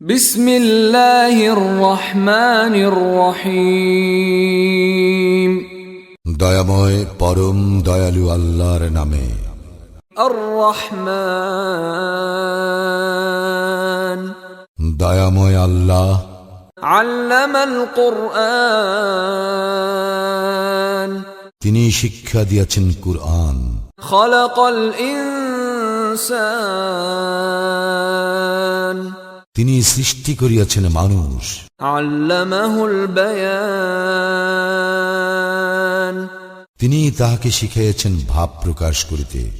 বিসমিল্লাহির রহমানির রহিম। দয়াময় পরম দয়ালু আল্লাহর নামে। আর দয়াময় আল্লাহ। আল্লামাল কোরআন। তিনি শিক্ষা দিয়েছেন কুরআন। খলাকাল ইনসান। তিনি সৃষ্টি করিয়াছেন মানুষ। তিনি তাহাকে শিখাইয়াছেন ভাব প্রকাশ করিতে।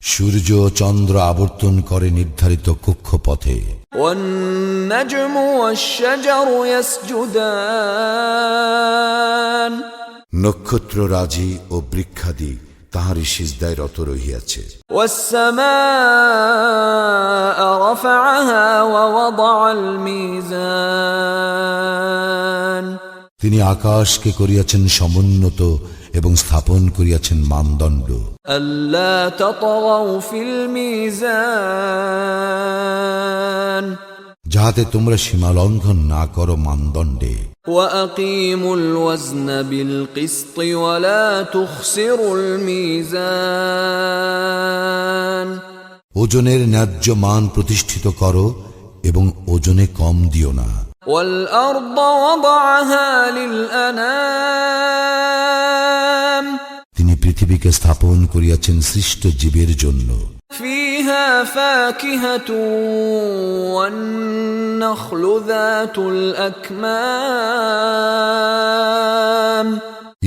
সূর্য চন্দ্র আবর্তন করে নির্ধারিত কক্ষপথে। নক্ষত্র রাজি ও বৃক্ষাদি তাহারই সিজদায় রত রহিয়াছে। তিনি আকাশকে করিয়াছেন সমুন্নত এবং স্থাপন করিয়াছেন মানদণ্ড। আল্লাহ যাহাতে তোমরা সীমা লঙ্ঘন না করো মানদণ্ডে وأقيموا الوزن بالقسط ولا تخسروا الميزان ওজনের ন্যায্য মান প্রতিষ্ঠিত করো এবং ওজনে কম দিও না والأرض وضعها للأنام তিনি পৃথিবীকে স্থাপন করিয়াছেন সৃষ্ট জীবের জন্য فيها فاكهة والنخل ذات الأكمام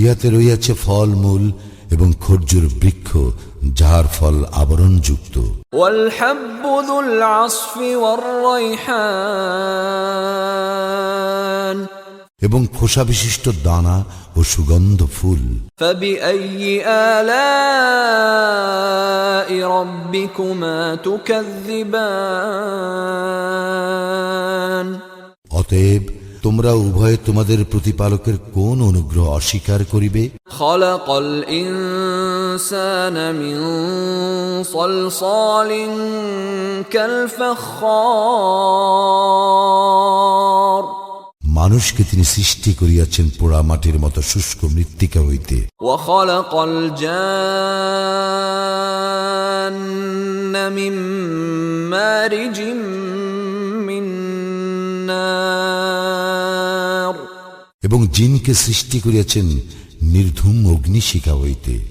ইহাতে রইয়াছে ফলমূল এবং খর্জুর বৃক্ষ যাহার ফল আবরণযুক্ত والحب ذو العصف والريحان এবং খোসা বিশিষ্ট দানা ও সুগন্ধ ফুল فبأي آلاء ربكما تكذبان অতএব তোমরা উভয়ে তোমাদের প্রতিপালকের কোন অনুগ্রহ অস্বীকার করিবে خلق الإنسان من صلصال كالفخار মানুষকে তিনি সৃষ্টি করিয়াছেন পোড়া মাটির মতো শুষ্ক মৃত্তিকা হইতে। এবং জিনকে সৃষ্টি করিয়াছেন নির্ধুম অগ্নিশিখা হইতে।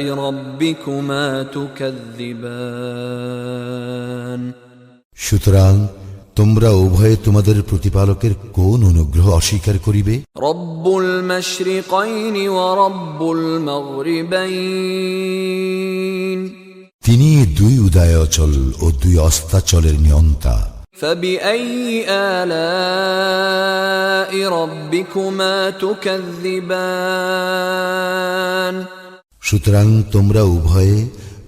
রব্বিকুমা তুকাদ্দিবান সুতরাং তোমরা উভয়ে তোমাদের প্রতিপালকের কোন অনুগ্রহ অস্বীকার করিবে رب المشرقين ورب المغربين তিনি দুই উদয়াচল ও দুই অস্তাচলের নিয়ন্তা فبأي آلاء ربكما تكذبان সুতরাং তোমরা উভয়ে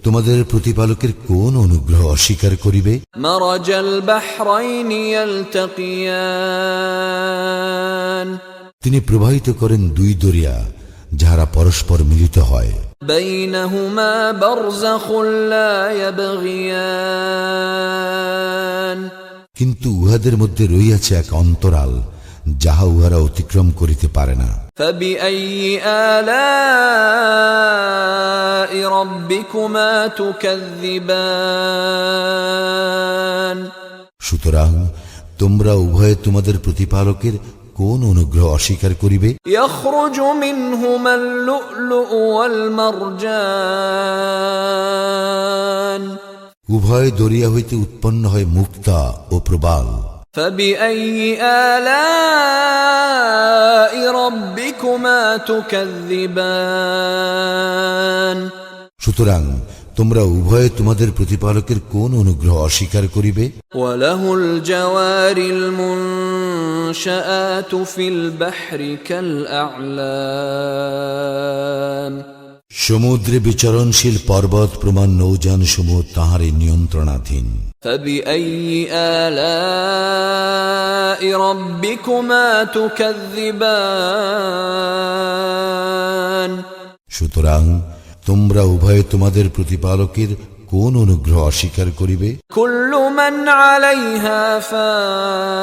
তোমাদের প্রতিপালকের কোন অনুগ্রহ অস্বীকার করিবে? তিনি প্রবাহিত করেন দুই দরিয়া যাহারা পরস্পর মিলিত হয়। কিন্তু উহাদের মধ্যে রইয়াছে এক অন্তরাল যাহা উহারা অতিক্রম করিতে পারে না। فبأي آلاء ربكما تكذبان সুতরাং তোমরা উভয়ে তোমাদের প্রতিপালকের কোন অনুগ্রহ অস্বীকার করিবে يخرج منهما اللؤلؤ والمرجان উভয় দরিয়া হইতে উৎপন্ন হয় মুক্তা ও প্রবাল فبأي آلاء ربكما تكذبان সুতরাং তোমরা উভয়ে তোমাদের প্রতিপালকের কোন অনুগ্রহ অস্বীকার করিবে? সমুদ্রে বিচরণশীল পর্বত প্রমাণ নৌযান সমূহ তাহারই নিয়ন্ত্রণাধীন। فبأي آلاء ربكما تكذبان সুতরাং তোমরা উভয়ে তোমাদের প্রতিপালকের কোন অনুগ্রহ অস্বীকার করিবে كل من عليها فان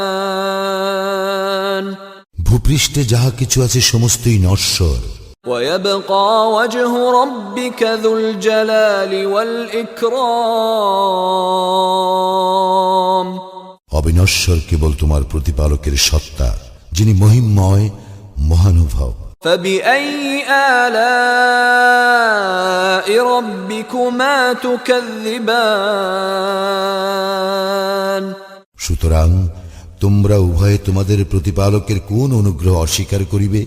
ভূপৃষ্ঠে যাহা কিছু আছে সমস্তই নশ্বর ويبقى وجه ربك ذو الجلال والإكرام অবিনশ্বর কেবল তোমার প্রতিপালকের সত্তা যিনি মহিমময় মহানুভব فبأي آلاء ربكما تكذبان সুতরাং তোমরা উভয়ে তোমাদের প্রতিপালকের কোন অনুগ্রহ অস্বীকার করিবে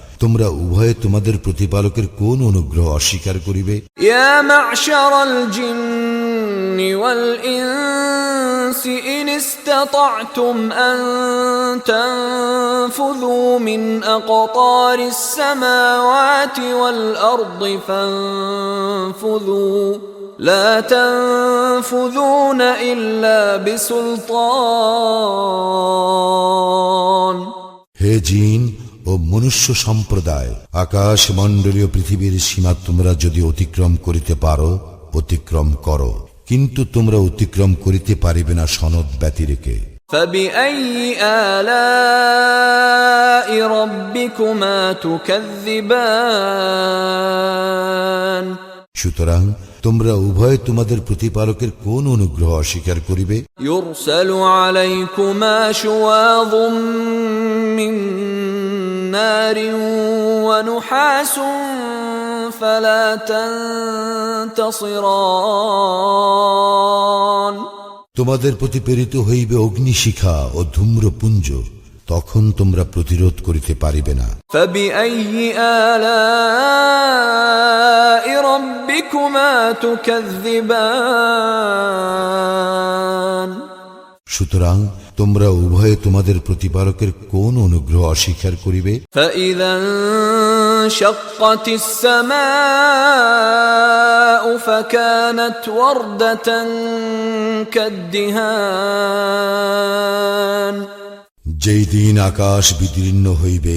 তোমরা উভয়ে তোমাদের প্রতিপালকের কোন অনুগ্রহ অস্বীকার করিবে يا معشر الجن والإنس إن استطعتم أن تنفذوا من أقطار السماوات والأرض فانفذوا لا تنفذون إلا بسلطان হে জিন ও মনুষ্য সম্প্রদায় আকাশ মণ্ডলীয় পৃথিবীর সীমা তোমরা যদি অতিক্রম করিতে পারো অতিক্রম করো। কিন্তু তোমরা অতিক্রম করিতে পারিবে না সনদ ব্যতি রেখে সুতরাং তোমরা উভয় তোমাদের প্রতিপালকের কোন অনুগ্রহ অস্বীকার করিবে? ইউরসালু আলাইকুমা শুওয়াযুম মিন نار ونحاس فلا تنتصران তোমাদের প্রতি প্রেরিত হইবে অগ্নিশিখা ও ধূম্রপুঞ্জ তখন তোমরা প্রতিরোধ করিতে পারিবে না فبأي آلاء ربكما تكذبان সুতরাং তোমরা উভয়ে তোমাদের প্রতিপালকের কোন অনুগ্রহ অস্বীকার করিবে فإذا انشقت السماء فكانت وردة كالدهان যেই দিন আকাশ বিদীর্ণ হইবে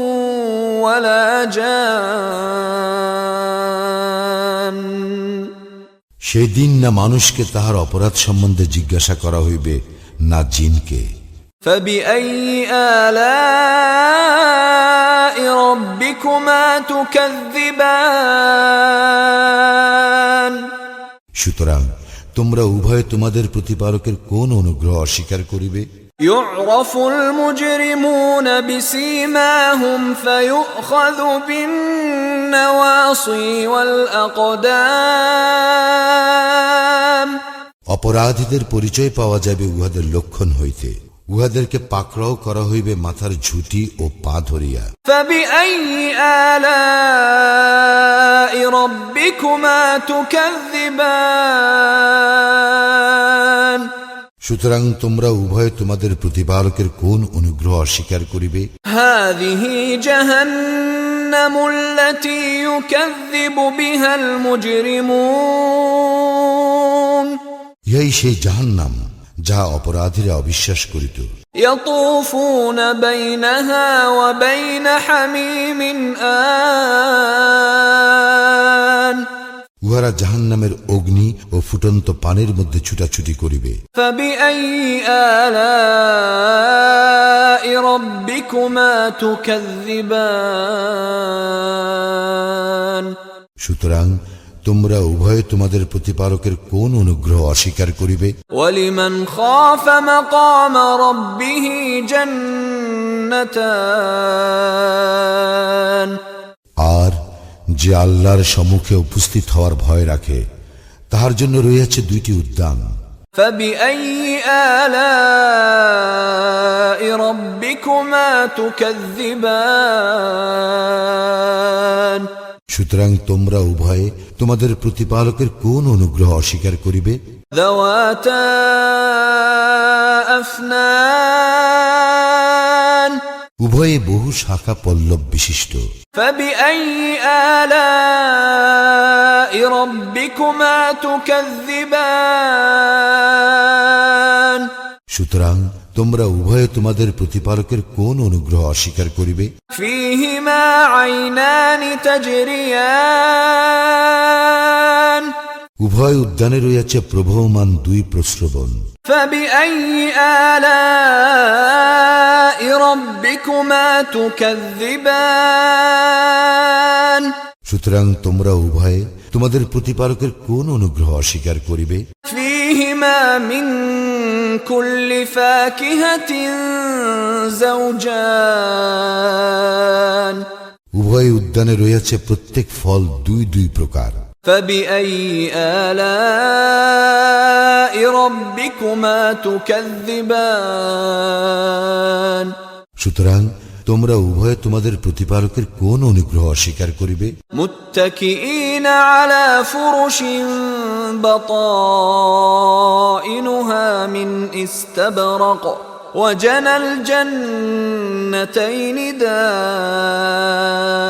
ولا جان সেদিন না মানুষকে তাহার অপরাধ সম্বন্ধে জিজ্ঞাসা করা হইবে না জিনকে فبأي آلاء ربكما تكذبان সুতরাং তোমরা উভয়ে তোমাদের প্রতিপালকের কোন অনুগ্রহ অস্বীকার করিবে يعرف المجرمون بسيماهم فيؤخذ بالنواصي والأقدام অপরাধীদের পরিচয় পাওয়া যাবে উহাদের লক্ষণ হইতে উহাদেরকে পাকড়াও করা হইবে মাথার ঝুঁটি ও পা ধরিয়া فبأي آلاء ربكما تكذبان সুতরাং তোমরা উভয়ে তোমাদের প্রতিপালকের কোন অনুগ্রহ অস্বীকার করিবে هذه جهنم التي يكذب بها المجرمون ইহাই সেই জাহান্নাম যাহা অপরাধীরা অবিশ্বাস করিত يطوفون بينها وبين حميم آن উহারা জাহান নামের অগ্নি ও ফুটন্ত পানের মধ্যে ছুটাছুটি করিবে। সুতরাং তোমরা উভয়ে তোমাদের প্রতিপারকের কোন অনুগ্রহ অস্বীকার করিবে? আর যে আল্লাহর সম্মুখে উপস্থিত হওয়ার ভয় রাখে তাহার জন্য রয়েছে দুইটি উদ্যান। সুতরাং তোমরা উভয়ে তোমাদের প্রতিপালকের কোন অনুগ্রহ অস্বীকার করিবে? দওয়াতা আফনা উভয়ে বহু শাখা পল্লব বিশিষ্ট। সুতরাং তোমরা উভয়ে তোমাদের প্রতিপালকের কোন অনুগ্রহ অস্বীকার করিবে? ফিহিমা আইনানি তাজরিয়ান উভয় উদ্যানে রয়েছে প্রবহমান দুই প্রশ্রবণ সুতরাং তোমরা উভয়ে তোমাদের প্রতিপারকের কোন অনুগ্রহ অস্বীকার করিবে? উভয় উদ্যানে রয়েছে প্রত্যেক ফল দুই দুই প্রকার। فبأي آلاء ربكما تكذبان সুতরাং তোমরা উভয়ে তোমাদের প্রতিপালকের কোন অনুগ্রহ অস্বীকার করিবে متكئين على فرش بطائنها من استبرق وجنى الجنتين دان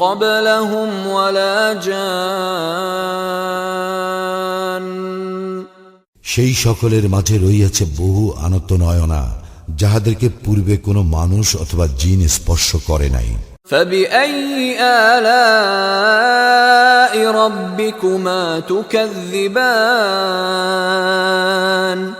قبلهم ولا جان সেই সকলের মাঝে রইয়াছে বহু আনত নয়না যাহাদেরকে পূর্বে কোনো মানুষ অথবা জিন স্পর্শ করে নাই فبأي آلاء ربكما تكذبان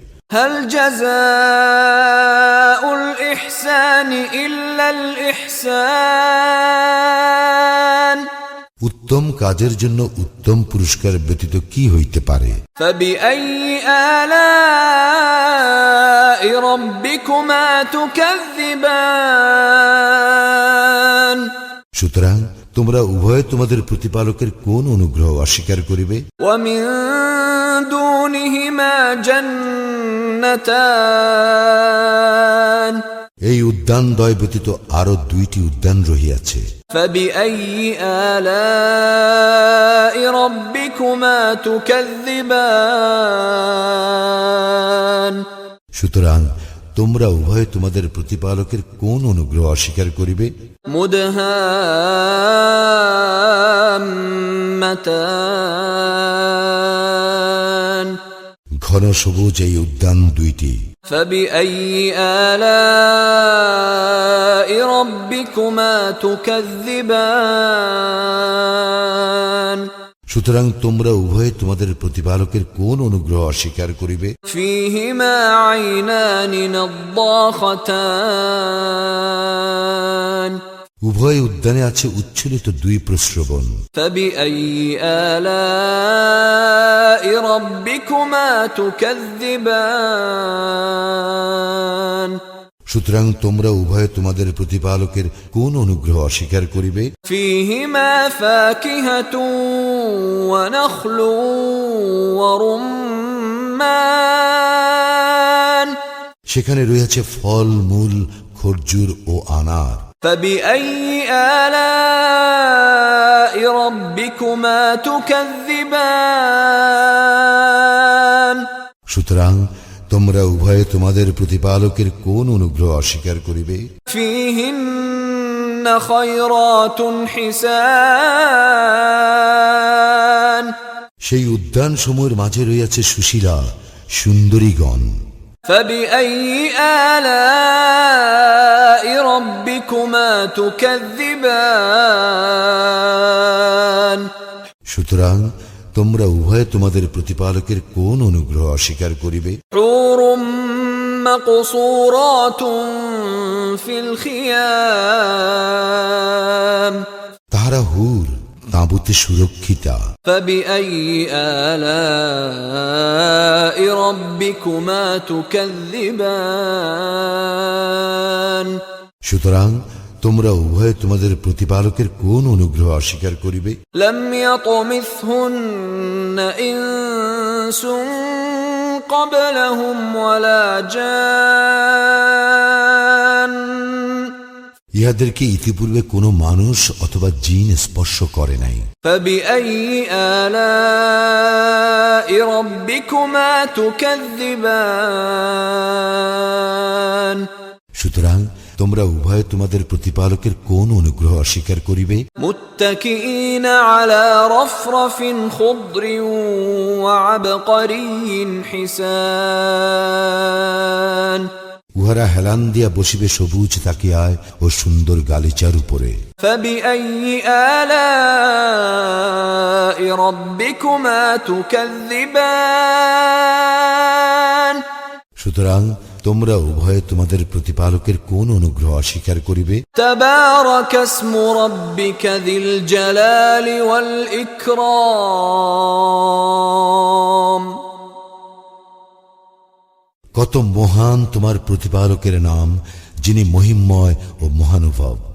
هل جزاء الإحسان إلا الإحسان উত্তম কাজের জন্য উত্তম পুরস্কার ব্যতীত কি হইতে পারে فبأي آلاء ربكما تكذبان সুতরাং তোমরা উভয়ে তোমাদের প্রতিপালকের কোন অনুগ্রহ অস্বীকার করিবে ومن دونهما جنتان এই উদ্যান দয় ব্যতীত আরো দুইটি উদ্যান রহিয়াছে فبأي آلاء ربكما تكذبان সুতরাং তোমরা উভয়ে তোমাদের প্রতিপালকের কোন অনুগ্রহ অস্বীকার করিবে مدهامتان ঘন সবুজ এই উদ্যান দুইটি। সুতরাং তোমরা উভয়ে তোমাদের প্রতিপালকের কোন অনুগ্রহ অস্বীকার করিবে? ফিহিমা আইনানি নদ্দাখাতান উভয় উদ্যানে আছে উচ্ছলিত দুই প্রশ্রবণ। সুতরাং তোমরা উভয় তোমাদের প্রতিপালকের কোন অনুগ্রহ অস্বীকার করিবে? সেখানে রয়েছে ফল মূল খরজুর ও আনার। فبأي آلاء ربكما تكذبان সুতরাং তোমরা উভয়ে তোমাদের প্রতিপালকের কোন অনুগ্রহ অস্বীকার করিবে فيهن خيرات حسان সেই উদ্যান সমূহের মাঝে রয়েছে সুশীলা সুন্দরীগণ فبأي آلاء ربكما تكذبان সুতরাং তোমরা উভয়ে তোমাদের প্রতিপালকের কোন অনুগ্রহ অস্বীকার করিবে حور مقصورات في الخيام তাহারা হুর তাঁবুতে সুরক্ষিতা فبأي آلاء ربكما تكذبان সুতরাং তোমরা উভয়ে তোমাদের প্রতিপালকের কোন অনুগ্রহ অস্বীকার করিবে لم يطمثهن إنس قبلهم ولا جان ইহাদেরকে ইতিপূর্বে কোন মানুষ অথবা জিন স্পর্শ করে নাই। সুতরাং তোমরা উভয় তোমাদের প্রতিপালকের কোন অনুগ্রহ অস্বীকার করিবে? মুত্তাকিনা উহারা হেলান দিয়া বসিবে সবুজ তাকিয়ায় ও সুন্দর গালিচার উপরে। সুতরাং তোমরা উভয়ে তোমাদের প্রতিপালকের কোন অনুগ্রহ অস্বীকার করিবে? জালালি ওয়াল ইকরাম কত মহান তোমার প্রতিপালকের নাম যিনি মহিমময় ও মহানুভব।